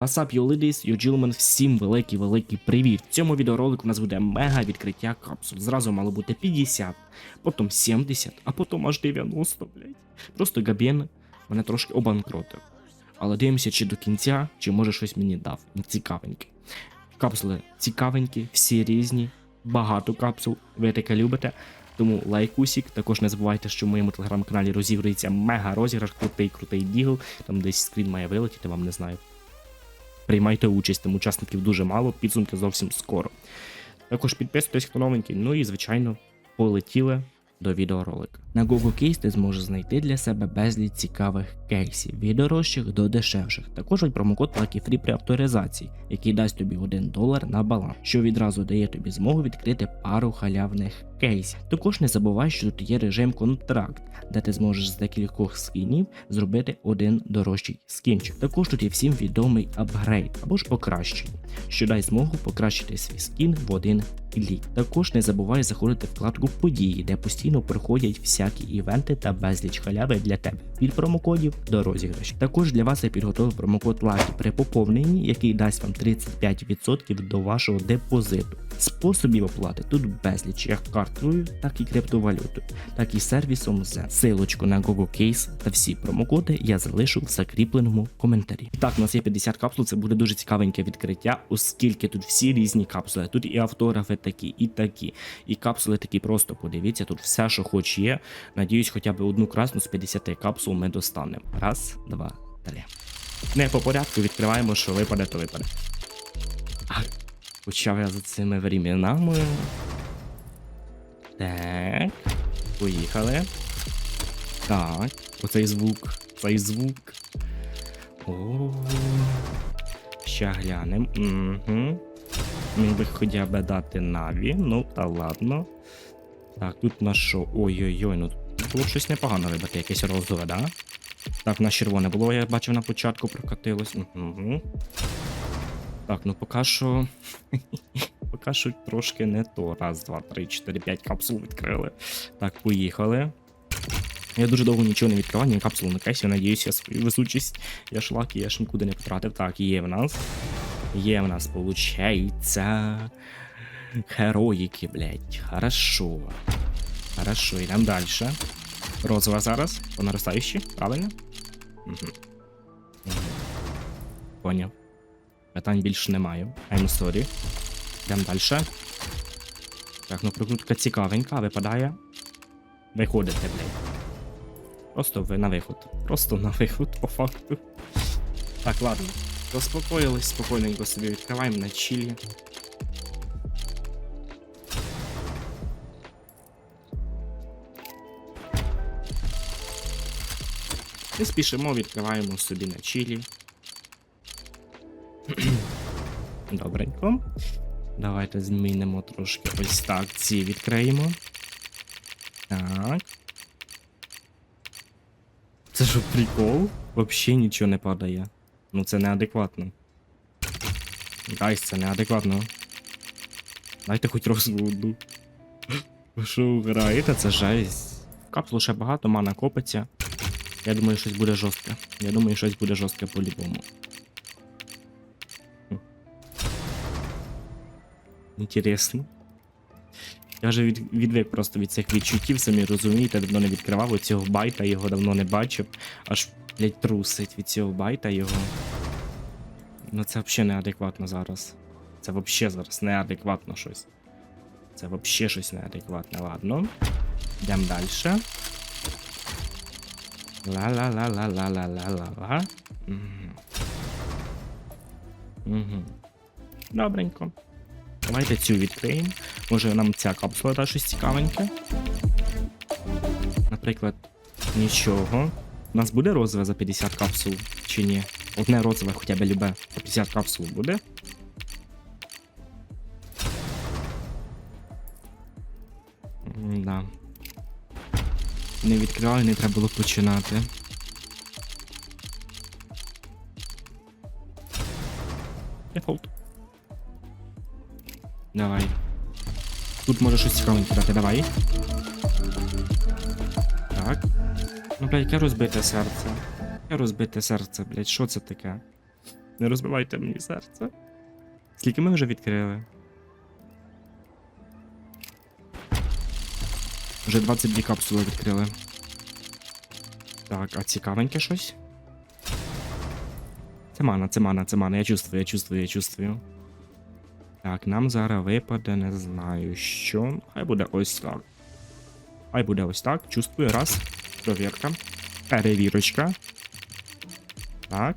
Ladies, you gentlemen, всім великий-великий привіт. В цьому відеоролику у нас буде мега відкриття капсул. Зразу мало бути 50, потім 70, а потім аж 90, блядь. Просто Габєн мене трошки обанкротив. Але дивимося, чи до кінця, чи може щось мені дав. Цікавеньке. Капсули цікавенькі, всі різні, багато капсул, ви таке любите. Тому лайкусик. Також не забувайте, що в моєму телеграм-каналі розігрується мега розіграш, крутий крутий дігл. Там десь скрін має вилетіти, вам не знаю. Приймайте участь, там учасників дуже мало, підсумки зовсім скоро. Також підписуйтесь, хто новенький, ну і звичайно, полетіли до відеоролика. На Google Case ти зможеш знайти для себе безліч цікавих кейсів від дорожчих до дешевших. Також є промокод PluckyFree при авторизації, який дасть тобі 1 долар на баланс, що відразу дає тобі змогу відкрити пару халявних кейсів. Також не забувай, що тут є режим контракт, де ти зможеш з декількох скінів зробити один дорожчий скінчик. Також тут є всім відомий апгрейд або ж покращення, що дасть змогу покращити свій скін в один клік. Також не забувай заходити вкладку події, де постійно проходять всякі івенти та безліч халяви для тебе від промокодів до розіграшів. Також для вас я підготував промокод LUCKY при поповненні, який дасть вам 35% до вашого депозиту. Способів оплати тут безліч як карткою, так і криптовалютою, так і сервісом Z. Силочку на Google Case та всі промокоди я залишу в закріпленому коментарі. Так, у нас є 50 капсул, це буде дуже цікавеньке відкриття, оскільки тут всі різні капсули. Тут і автографи такі, і такі, і капсули такі просто подивіться, тут все, що хоч є. Надіюсь, хоча б одну красну з 50 капсул ми достанемо. Раз, два, три. Не по порядку відкриваємо, що випаде, то випаде. А, почав я за цими временами. Так. Поїхали. Так. Оцей звук. Цей звук. О. Ще глянем. Угу. Міг би хоча б дати Наві, ну та ладно. Так, тут на що? Ой-ой-ой, ну тут було щось непогано вибити, якесь розове, да? Так, на червоне було, я бачив на початку прокатилось. Угу. Так, ну поки що. поки що трошки не то. Раз, два, три, чотири, п'ять капсул відкрили. Так, поїхали. Я дуже довго нічого не відкривав, ні капсулу на кейсі, надіюсь, я свою везучість. Я ж лаки, я ж нікуди не потратив. Так, є в нас. Є в нас, получається. Героїки, блядь. Хорошо. Хорошо, йдемо далі. Розова зараз. По наростаючій, правильно? Угу. Поняв. Питань більше немає. I'm sorry. Йдемо далі. Так, ну прокрутка цікавенька, випадає. Виходите, блядь. Просто ви на виход. Просто на виход, по факту. Так, ладно. Заспокоїлись, спокійненько собі відкриваємо на чилі. Не спішимо, відкриваємо собі на чилі. Добренько. Давайте змінимо трошки ось так. Ці відкриємо. Так. Це що прикол? Вообще нічого не падає. Ну це неадекватно. Гайс, це неадекватно. Дайте хоч розводу. Ви що граєте? Це жесть. Капсул ще багато, мана копиться. Я думаю, щось буде жорстке. Я думаю, щось буде жорстке по-любому. Інтересно. Я вже від, відвик просто від цих відчуттів, самі розумієте, давно не відкривав оцього байта, його давно не бачив. Аж, блять, трусить від цього байта його. Ну це взагалі неадекватно зараз. Це взагалі зараз неадекватно щось. Це взагалі щось неадекватне. Ладно. Йдемо далі. Ла-ла-ла-ла-ла-ла-ла-ла-ла. Угу. Угу. Добренько. Давайте цю відкриємо. Може нам ця капсула та щось цікавеньке. Наприклад, нічого. У нас буде розове за 50 капсул чи ні? Одне розове хоча б любе. По 50 капсул буде. Да. Не відкривали, не треба було починати. Дефолт. Давай. Тут може щось цікавеньке дати, давай. Так. Ну, блядь, яке розбите серце. Яке розбите серце, блядь, що це таке? Не розбивайте мені серце. Скільки ми вже відкрили? Вже 22 капсули відкрили. Так, а цікавеньке щось? Це мана, це мана, це мана. Я чувствую, я чувствую, я чувствую. Так, нам зараз випаде, не знаю що. Хай буде ось так. Хай буде ось так. Чувствую. Раз. Провірка. Перевірочка. Так.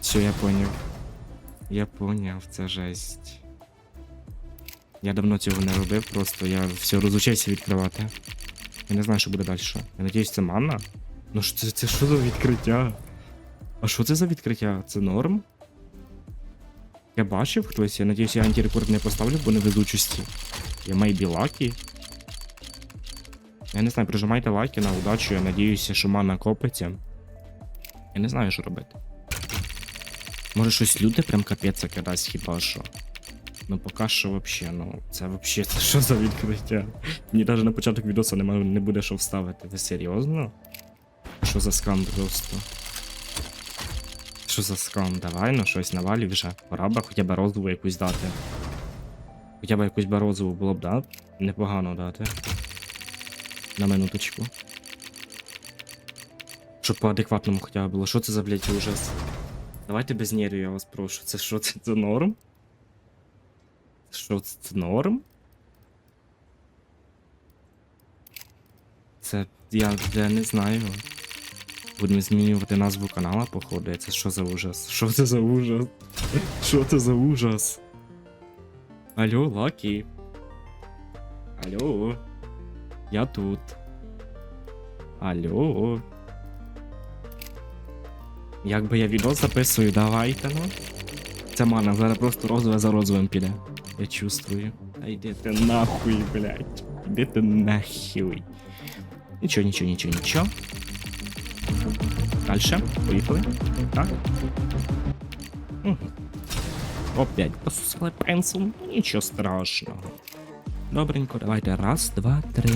Все, я поняв. Я поняв, це жесть. Я давно цього не робив, просто я все розучився відкривати. Я не знаю, що буде далі. Я надіюсь, це манна? Ну ж це, це що за відкриття? А що це за відкриття? Це норм? Я бачив хтось, я надіюсь, я антирекорд не поставлю, бо не везучості. Я maybe lucky. Я не знаю, прижимайте лайки на удачу, я надіюся, що мана копиться. Я не знаю, що робити. Може щось люте прям капець кидасть хіба що. Ну поки що вообще, ну це вообще це що за відкриття? Мені навіть на початок відео не, не буде що вставити. Ви серйозно? Що за скам просто? Що за скам? Давай, ну щось навалі вже. Пора б хоча б розову якусь дати. Хоча б якусь б розову було б, да? Непогано дати. На минуточку. Щоб по адекватному хоча б було. Що це за, блядь, ужас? Давайте без нервів, я вас прошу. Це що, це, це норм? Що це, це норм? Це я, я не знаю. Будемо змінювати назву канала, походу. Це що за ужас? Що це за ужас? Що це за ужас? Алло, Лакі. Алло. Я тут. Алло. Якби я відео записую, давайте ну. Це мана, зараз просто розове за розовим піде. Я чувствую. Та йди ти нахуй, блядь. Іди ти нахуй. Нічого, нічого, нічого, нічого. Дальше. Поїхали. Так. Угу. Опять посусали пенсом. Нічого страшного. Добренько, давайте. Раз, два, три.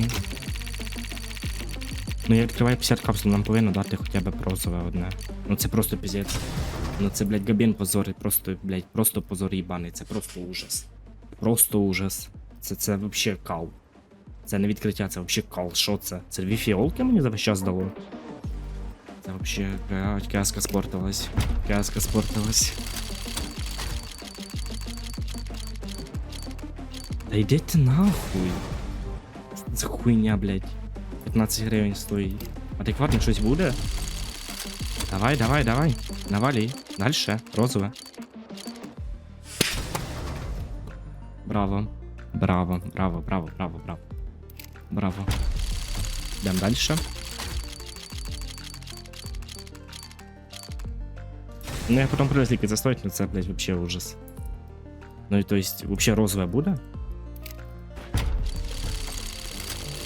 Ну я відкриваю 50 капсул, нам повинно дати хоча б розове одне. Ну це просто піздець. Ну це, блядь, Габін позор, просто, блядь, просто позор їбаний, це просто ужас. Просто ужас. Це, це вообще кал. Це не відкриття, це вообще кал. Що це? Це дві фіолки мені за весь час дало? Це вообще, каска спортилась. Каска спортилась. Та йди ти нахуй. Це хуйня, блядь. 15 гривень стоїть. Адекватно щось буде? Давай, давай, давай. Навали. Дальше. Розове. Браво. Браво, браво, браво, браво, браво. Браво. Йдемо дальше. Ну я потом прилез ліки застоять, но це, блядь, вообще ужас. Ну і то есть, вообще розове буде?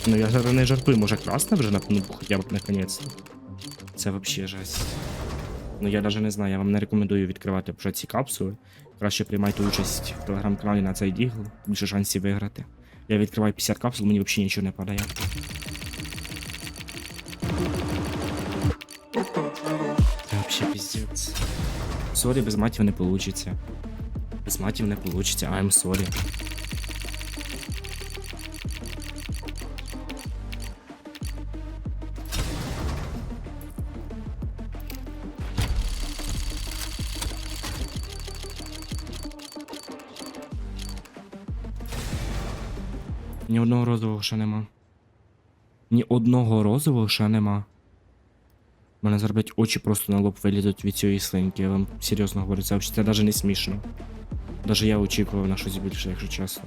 Ну я зараз не жартую, може красне вже ну, хоча б наконець. Це вообще жесть. Ну я навіть не знаю, я вам не рекомендую відкривати вже ці капсули. Краще приймайте участь в телеграм-каналі на цей дігл, більше шансів виграти. Я відкриваю 50 капсул, мені взагалі нічого не падає. Вообще піздець. Сорі, без матів не получиться. Без матів не получиться, I'm sorry. Ні одного розового ще нема. Ні одного розового ще нема. У мене зараз блядь, очі просто на лоб вилізуть від цієї слинки, я вам серйозно говорю, це, взагалі- це навіть не смішно. Даже я очікував на щось більше, якщо чесно.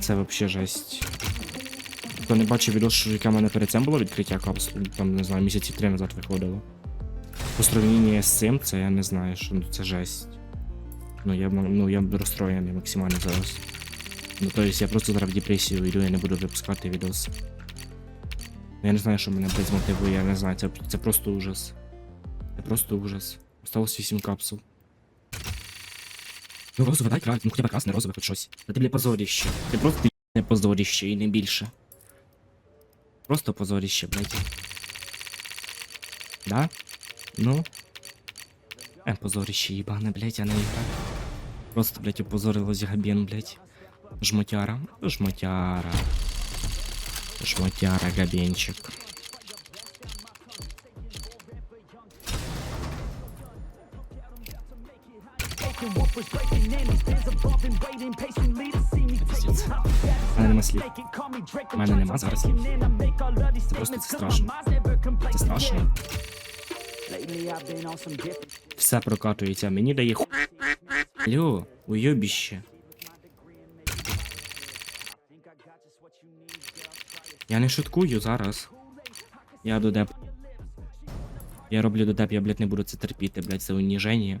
Це вообще жесть. Хто не бачив відео, що яке в мене перед цим було відкриття капсул, там, не знаю, місяці три назад виходило. По сравненні з цим, це я не знаю, що ну, це жесть. Ну я, ну, я розстроєний максимально зараз. Ну, то есть я просто зараз в депресію йду, я не буду випускати відос. Я не знаю, що мене блядь, змотивує, я не знаю, це, це просто ужас. Це просто ужас. Осталось 8 капсул. Ну розове, дай крать, ну хоча б красне розове, хоч щось. Та ти, бля, позоріще. Ти просто не позоріще і не більше. Просто позоріще, блядь. Да? Ну. Е, позорище їбане, блядь, не ігра. Просто, блядь, опозорилось Габен, блядь. Жмотяра. Жмотяра. Жмотяра, Габенчик. Пиздец. У мене нема слів. У мене нема зараз слів. Це просто це страшно. Це страшно. Все прокатується, мені дає ху... Алло, уйобіще. Я не шуткую зараз. Я до деп. Я роблю додеп, я, блядь, не буду це терпіти, блядь, це уніження.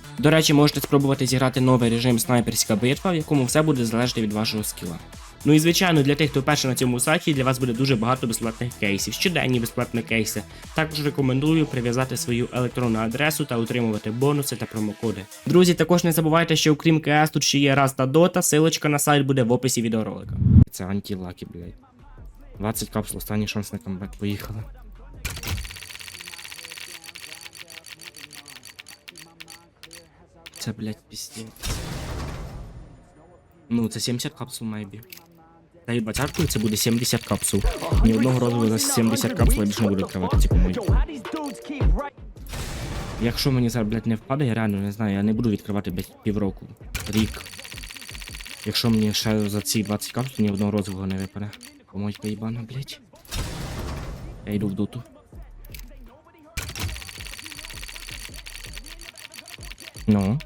До речі, можете спробувати зіграти новий режим снайперська битва, в якому все буде залежати від вашого скіла. Ну і звичайно, для тих, хто перший на цьому сайті, для вас буде дуже багато безплатних кейсів, щоденні безплатні кейси. Також рекомендую прив'язати свою електронну адресу та отримувати бонуси та промокоди. Друзі, також не забувайте, що окрім КС тут ще є раз та дота, силочка на сайт буде в описі відеоролика. Це антилаки, блядь. 20 капсул, останній шанс на камбек. Поїхали. Це, блядь, піздець. Ну, це 70 капсул майбі. Та й двадцяткою це буде 70 капсул. Ні одного разу за 70 капсул я більше не буду відкривати ці помилки. Якщо мені зараз, блядь, не впаде, я реально не знаю, я не буду відкривати, блядь, півроку. Рік. Якщо мені ще за ці 20 капсул ні одного розового не випаде. Помойка їбана, блядь. Я йду в доту. Ну.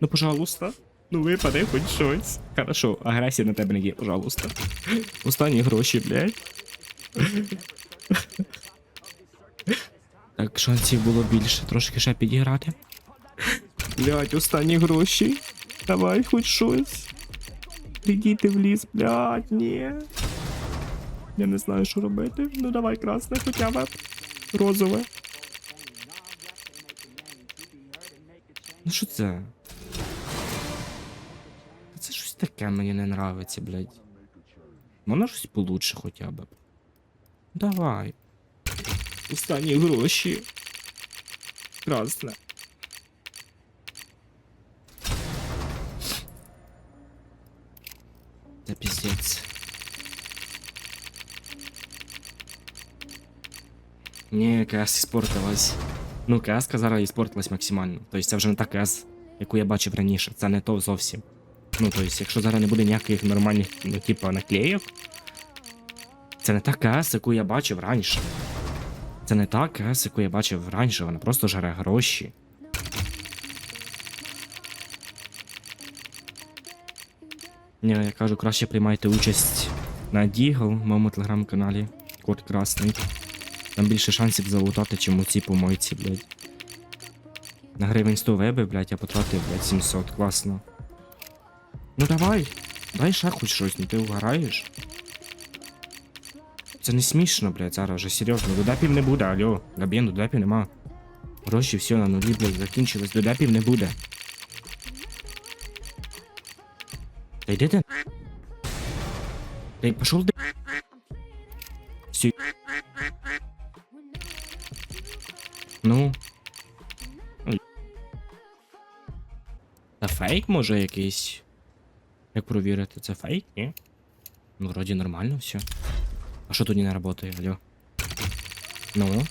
Ну, пожалуйста. Ну випаде хоч щось. Хорошо, агресія на тебе не є, пожалуйста. Останні гроші, блядь. Так, шансів було більше, трошки ще підіграти. Блядь, останні гроші. Давай хоч щось. Прийдіть в ліс, блядь, ні. Я не знаю, що робити. Ну давай красне хоча б. Розове. Ну що це? Таке мені не нравиться, блядь. Можна щось получше хоча б. Давай. Останні гроші. Красне. Це піздець. Ні, КС іспортилась. Ну, КС зараз іспортилась максимально. Тобто це вже не та КС, яку я бачив раніше. Це не то зовсім. Ну, тобто, якщо зараз не буде ніяких нормальних, ну, типу, наклеїв, це не та КС, яку я бачив раніше. Це не та КС, яку я бачив раніше, вона просто жаре гроші. Ні, я кажу, краще приймайте участь на Дігл, в моєму телеграм-каналі. Код красний. Там більше шансів залутати, чим у цій помойці, блядь. На гривень 100 вебив, блядь, я потратив, блядь, 700, класно. Ну давай, дай ще хоч щось, ну ти угораєш. Це не смішно, блядь, зараз вже серйозно. Додапів не буде, алло. Габєн, додапів нема. Гроші все на нулі, блядь, закінчилось, додапів не буде. Та йди ти. Та й пошов ти. Сі... Ну. Та фейк може якийсь. Як провірити, це фейк, ні? Ну, вроді нормально все. А що тоді не работає, алло? Ну.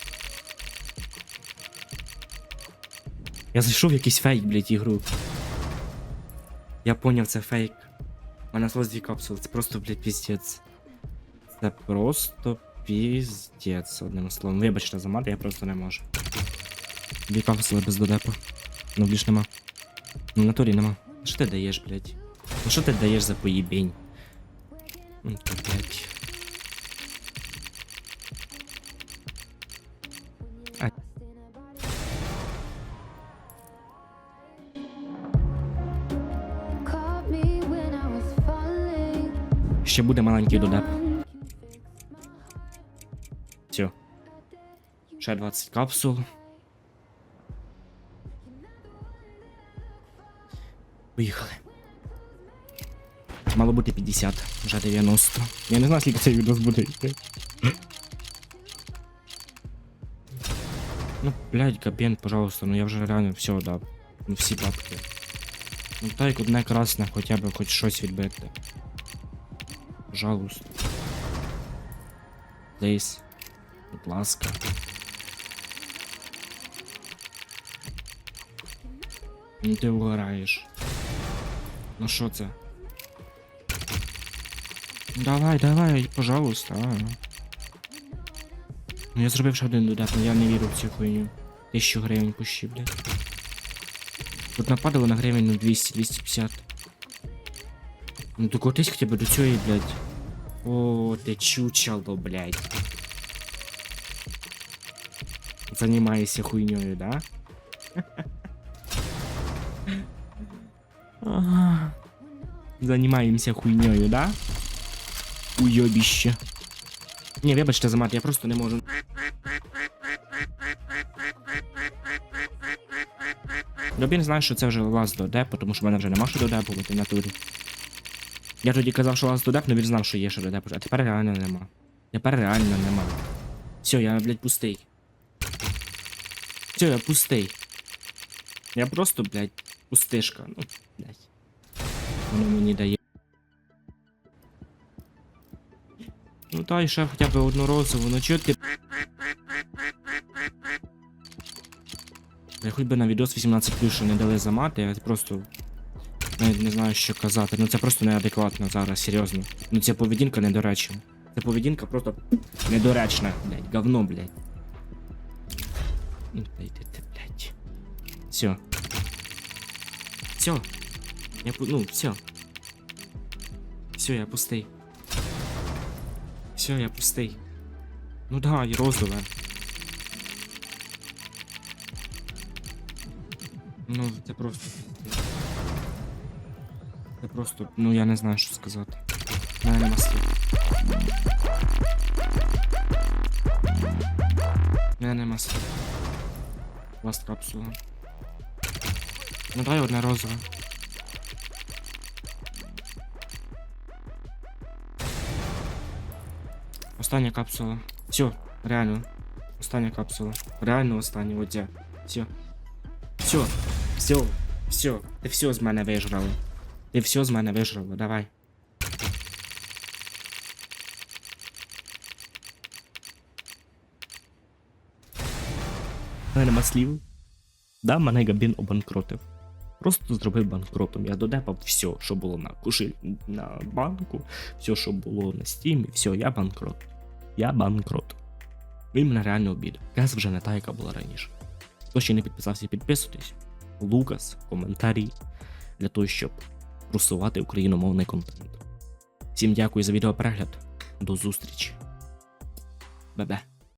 Я зайшов в якийсь фейк, блядь, ігру. Я поняв, це фейк. У мене слось дві капсули, це просто, блядь, піздець. Це просто піздець, одним словом. Вибачте за мат, я просто не можу. Дві капсули без додепу. Ну більш нема. Ну, в натурі нема. Що ти даєш, блядь? Ну що ти даєш за поїбень? Ну, Ще буде маленький додеп. Все. Ще 20 капсул. Поїхали. Мало бути 50, вже 90. Я не знаю, скільки цей відос буде. Ну, блядь, Габен, пожалуйста, ну я вже реально все дав. Ну всі бабки. Ну так одне красне, хоча б хоч щось відбити. Пожалуйста. Плейс. Будь ласка. Ну ти вгораєш. Ну що це? Давай, давай, пожалуйста. Ну я зробив ще один додат, але я не вірю в цю хуйню. Тисячу гривень пущі, блядь. Тут нападало на гривень ну 200-250. Ну докотись хоча б до цієї, блядь. О, ти чучало, блядь. Занимаешься хуйнёю, да? Занимаемся хуйнёю, да? Уйобище. Не, вибачте за мат, я просто не можу. Добін знає, що це вже лаз до депу, тому що в мене вже нема що до депу в натурі. Я тоді казав, що лаз до деп, але він знав, що є що до депу, а тепер реально нема. Тепер реально нема. Все, я, блядь, пустий. Все, я пустий. Я просто, блядь, пустишка. Ну, блядь. Воно мені дає. Ну дай ще хоча б одну розову, ну чого ти. Я хоч би на відос 18 що не дали замати, я просто навіть не знаю, що казати. Ну це просто неадекватно зараз, серйозно. Ну ця поведінка недоречна. Ця поведінка просто недоречна, блядь, говно, блядь. Ну, блядь. Все. Все. Я ну, все. Все, я пустий. Все, я пустий. Ну да, і розове. Ну, це просто. Це просто. Ну я не знаю, що сказати. У мене нема слів. У мене нема слів. Капсула. Ну дай одне розове. Остання капсула. Все, реально. Остання капсула. Реально остання, от я. Все. Все, все, все. Ти все з мене вижрала. Ти все з мене вижрала, давай. У мене нема слів. Да, мене Габін обанкротив. Просто зробив банкротом. Я додепав все, що було на кошель на банку, все, що було на стімі, все, я банкрот. Я банкрот. Він мене реально обідав. Кес вже не та, яка була раніше. Хто ще не підписався, підписуйтесь. Лукас, коментарі для того, щоб просувати україномовний контент. Всім дякую за відеоперегляд. До зустрічі. Бебе.